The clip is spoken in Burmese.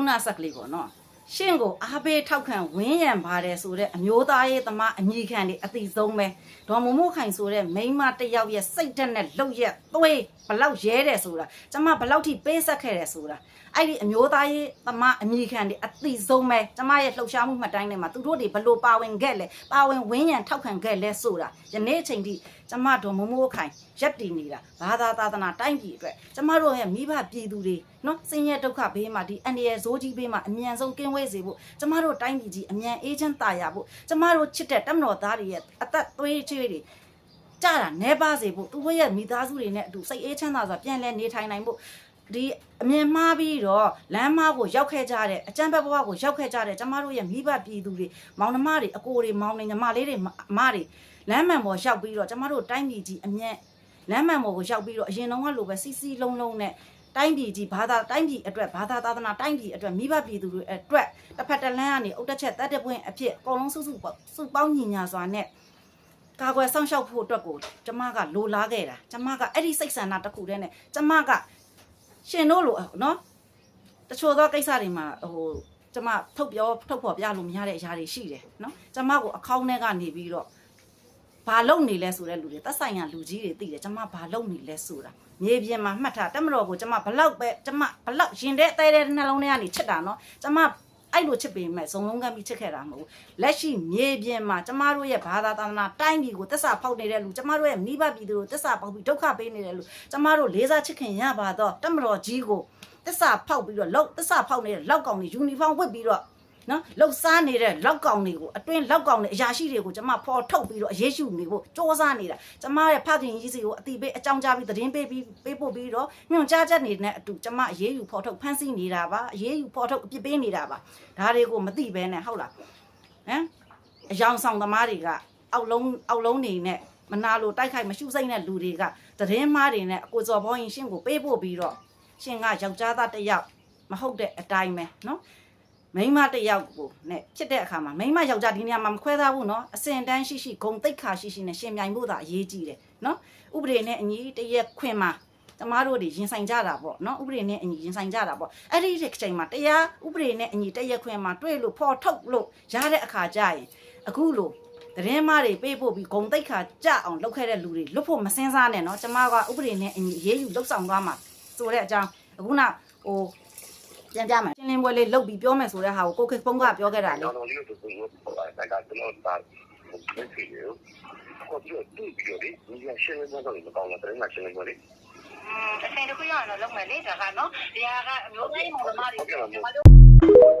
ခုနဆက်ကလေးပေါ့နော် ရှင့်ကိုအားပေးထောက်ခံဝင်းရံပါတယ်ဆိုတဲ့အမျိုးသားရေးသမားအညီခံတွေအတိဆုံးပဲဒေါ်မမို့ခိုင်ဆိုတဲ့မိန်းမတစ်ယောက်ရဲ့စိတ်ဓာတ်နဲ့လှုပ်ရက်သွေးဘလောက်ရဲတယ်ဆိုတာကျမဘလောက်ထိပေးဆက်ခဲ့တယ်ဆိုတာအဲ့ဒီအမျိုးသားရေးသမားအညီခံတွေအတိဆုံးပဲကျမရဲ့လှုပ်ရှားမှုမှတ်တိုင်းထဲမှာသူတို့တွေဘလို့ပါဝင်ခဲ့လဲပါဝင်ဝင်းရံထောက်ခံခဲ့လဲဆိုတာယနေ့အချိန်ထိကျမဒေါ်မမို့ခိုင်ရက်တည်နေတာဘာသာသာသနာတိုင်းပြည်အတွက်ကျမတို့ရဲ့မိဘပြည်သူတွေနော်စင်ရဲ့ဒုက္ခဘေးမှာဒီအန္တရာယ်ဇိုးကြီးဘေးမှာအမြန်ဆုံးကင်းဝေးစေဖို့ကျမတို့တိုင်းပြည်ကြီးအမြန်အေးချမ်းသာယာဖို့ကျမတို့ချစ်တဲ့တမတော်သားတွေရဲ့အသက်သွေးချွေးတွေကြတာနေပါစေဖို့သူတို့ရဲ့မိသားစုတွေနဲ့အတူစိတ်အေးချမ်းသာစွာပြန်လဲနေထိုင်နိုင်ဖို့ဒီအမြင်မှားပြီးတော့လမ်းမကိုရောက်ခဲ့ကြတဲ့အကျံဘက်ဘဝကိုရောက်ခဲ့ကြတဲ့ကျမတို့ရဲ့မိဘပြည်သူတွေမောင်နှမတွေအကိုတွေမောင်နှညီမလေးတွေအမတွေလမ်းမှန်ပေါ်ရောက်ပြီးတော့ကျမတို့တိုင်းပြည်ကြီးအမြင်လမ်းမှန်ပေါ်ကိုရောက်ပြီးတော့အရင်တော့ကလိုပဲစီစီလုံးလုံးနဲ့ တိုင်းပြည်ကြီးဘာသာတိုင်းပြည်အတွက်ဘာသာသာသနာတိုင်းပြည်အတွက်မိဘပြည်သူတွေအတွက်တစ်ဖက်တစ်လမ်းကနေအုတ်တက်ချက်တတ်တဲ့ပွင့်အဖြစ်အကုန်လုံးစုစုပေါင်းစုပေါင်းညီညာစွာနဲ့ကာကွယ်စောင့်ရှောက်ဖို့အတွက်ကိုကျမကလိုလားခဲ့တာကျမကအဲ့ဒီစိတ်ဆန္ဒတစ်ခုတည်းနဲ့ကျမကရှင်တို့လိုနော်တချို့သောကိစ္စတွေမှာဟိုကျမထုတ်ပြောထုတ်ဖော်ပြလို့မရတဲ့အရာတွေရှိတယ်နော်ကျမကိုအကောင့်ထဲကနေပြီးတော့ ဘာလုပ်နေလဲဆိုတဲ့လူတွေသက်ဆိုင်ရာလူကြီးတွေသိတယ်ကျမဘာလုပ်နေလဲဆိုတာမြေပြင်မှာမှတ်ထားတက်မတော်ကိုကျမဘလောက်ပဲကျမဘလောက်ရင်တဲ့တဲတဲ့နှလုံးထဲကနေချစ်တာနော်ကျမအဲ့လိုချစ်ပေမဲ့ဇုံလုံးကမ်းပြီးချစ်ခဲ့တာမဟုတ်ဘူးလက်ရှိမြေပြင်မှာကျမတို့ရဲ့ဘာသာသာသနာတိုင်းပြည်ကိုတစ္ဆာဖောက်နေတဲ့လူကျမတို့ရဲ့မိဘပြည်သူကိုတစ္ဆာဖောက်ပြီးဒုက္ခပေးနေတဲ့လူကျမတို့လေးစားချစ်ခင်ရပါတော့တက်မတော်ကြီးကိုတစ္ဆာဖောက်ပြီးတော့လောက်တစ္ဆာဖောက်နေတဲ့လောက်ကောင်တွေယူနီဖောင်းဝတ်ပြီးတော့ နော်လှုပ်ရှားနေတဲ့လောက်ကောင်တွေကိုအတွင်းလောက်ကောင်တွေအရာရှိတွေကိုကျမဖော်ထုတ်ပြီးတော့အရေးယူနေဖို့စ조사နေတာကျမရဲ့ဖခင်ကြီးစီကိုအတိပေးအကြောင်းကြားပြီးသတင်းပေးပြီးပေးပို့ပြီးတော့ညွှန်ကြားချက်နေတဲ့အတူကျမအရေးယူဖော်ထုတ်ဖမ်းဆီးနေတာပါအရေးယူဖော်ထုတ်အပြစ်ပေးနေတာပါဒါတွေကိုမသိဘဲနဲ့ဟုတ်လားဟမ်အယောင်ဆောင်သမားတွေကအောက်လုံးအောက်လုံးနေနဲ့မနာလိုတိုက်ခိုက်မရှုစိမ့်တဲ့လူတွေကသတင်းမားတွေနဲ့အကိုစော်ဘောင်းရင်ရှင်းကိုပေးပို့ပြီးတော့ရှင်ကယောက်ျားသားတစ်ယောက်မဟုတ်တဲ့အတိုင်းပဲနော် မိန်းမတစ်ယောက်ကိုနဲ့ဖြစ်တဲ့အခါမှာမိန်းမယောက်ျားဒီနေရာမှာမခွဲသားဘူးเนาะအစင်တန်းရှိရှိဂုံတိတ်ခါရှိရှိနဲ့ရှင်ပြိုင်ဖို့သာအရေးကြီးတယ်เนาะဥပဒေနဲ့အညီတရက်ခွင်မှာကျမတို့တွေရင်ဆိုင်ကြတာပေါ့เนาะဥပဒေနဲ့အညီရင်ဆိုင်ကြတာပေါ့အဲ့ဒီတစ်ချိန်မှာတရားဥပဒေနဲ့အညီတရက်ခွင်မှာတွေ့လို့ဖော်ထုတ်လို့ရတဲ့အခါကျရင်အခုလို့သတင်းမားတွေပေးဖို့ပြီးဂုံတိတ်ခါကြအောင်လုပ်ခဲ့တဲ့လူတွေလွတ်ဖို့မစင်းစားနဲ့เนาะကျမကဥပဒေနဲ့အညီရေးယူလှုပ်ဆောင်သွားမှာဆိုတဲ့အကြောင်းအခုနဟို ပြန်ပြမယ်ရှင်းလင်းပွဲလေးလုပ်ပြီးပြောမယ်ဆိုတဲ့ဟာကိုကိုခေဖုံးကပြောခဲ့တာလေနောက်တော့လေးတို့ဆိုတော့ပေါ်လာတာကတော့ဒါဘယ်ဖြစ်လဲကိုပြောတူပြောလေဒီကရှင်းနေတော့လည်းမကောင်းလားတဲ့ငါရှင်းနေပါလေอืมအစင်တစ်ခုရအောင်တော့လုပ်မယ်လေဒါကနော်ဒီဟာကအမျိုးသားရေးမောင်နှမတွေဟုတ်ကဲ့ပါကျွန်တော်တို့